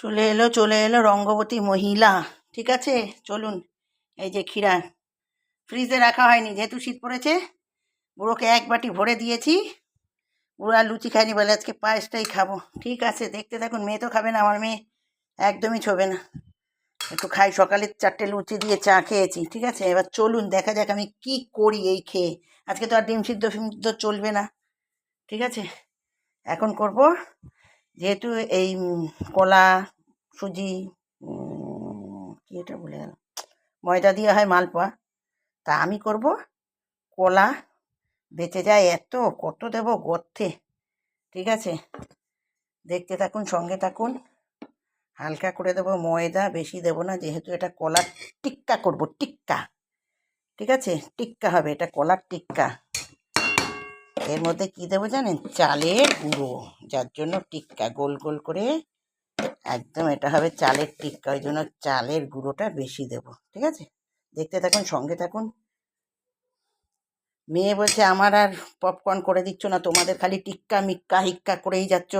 চলে এলো চলে এলো রঙ্গবতী মহিলা। ঠিক আছে? চলুন। এই যে ক্ষীরা ফ্রিজে রাখা হয়নি, যেহেতু শীত পড়েছে, বুড়োকে এক বাটি ভরে দিয়েছি। বুড়ো আর লুচি খায়নি বলে আজকে পায়েসটাই খাব। ঠিক আছে, দেখতে থাকুন, মেয়ে তো খাবে না, আমার মেয়ে একদমই ছোবে না। একটু খাই, সকালে চারটে লুচি দিয়ে চা খেয়েছি, ঠিক আছে? এবার চলুন, দেখা যাক আমি কি করি এই খেয়ে। আজকে তো আর ডিম সিদ্ধ সিদ্ধ চলবে না, ঠিক আছে? এখন করব। যেহেতু এই কলা, সুজি কি এটা বলে গেল? ময়দা দিয়ে হয় মালপোয়া। তা আমি করব কলা বেঁচে যায় এত, কত দেব গর্তে। ঠিক আছে? দেখতে থাকুন, সঙ্গে থাকুন। হালকা করে দেবো ময়দা, বেশি দেবো না, যেহেতু এটা কলার টিক্কা করব, টিক্কা। ঠিক আছে? টিক্কা হবে, এটা কলার টিক্কা। এর মধ্যে কি দেবো জানেন? চালের গুঁড়ো। যার জন্য টিক্কা গোল গোল করে একদম এটা হবে চালের টিক্কা। ওই জন্য চালের গুঁড়োটা বেশি দেব। ঠিক আছে? দেখতে থাকুন, সঙ্গে থাকুন। মেয়ে বলছে, আমার আর পপকর্ন করে দিচ্ছ না। তোমাদের খালি টিক্কা, মিক্কা, হিক্কা করেই যাচ্ছ।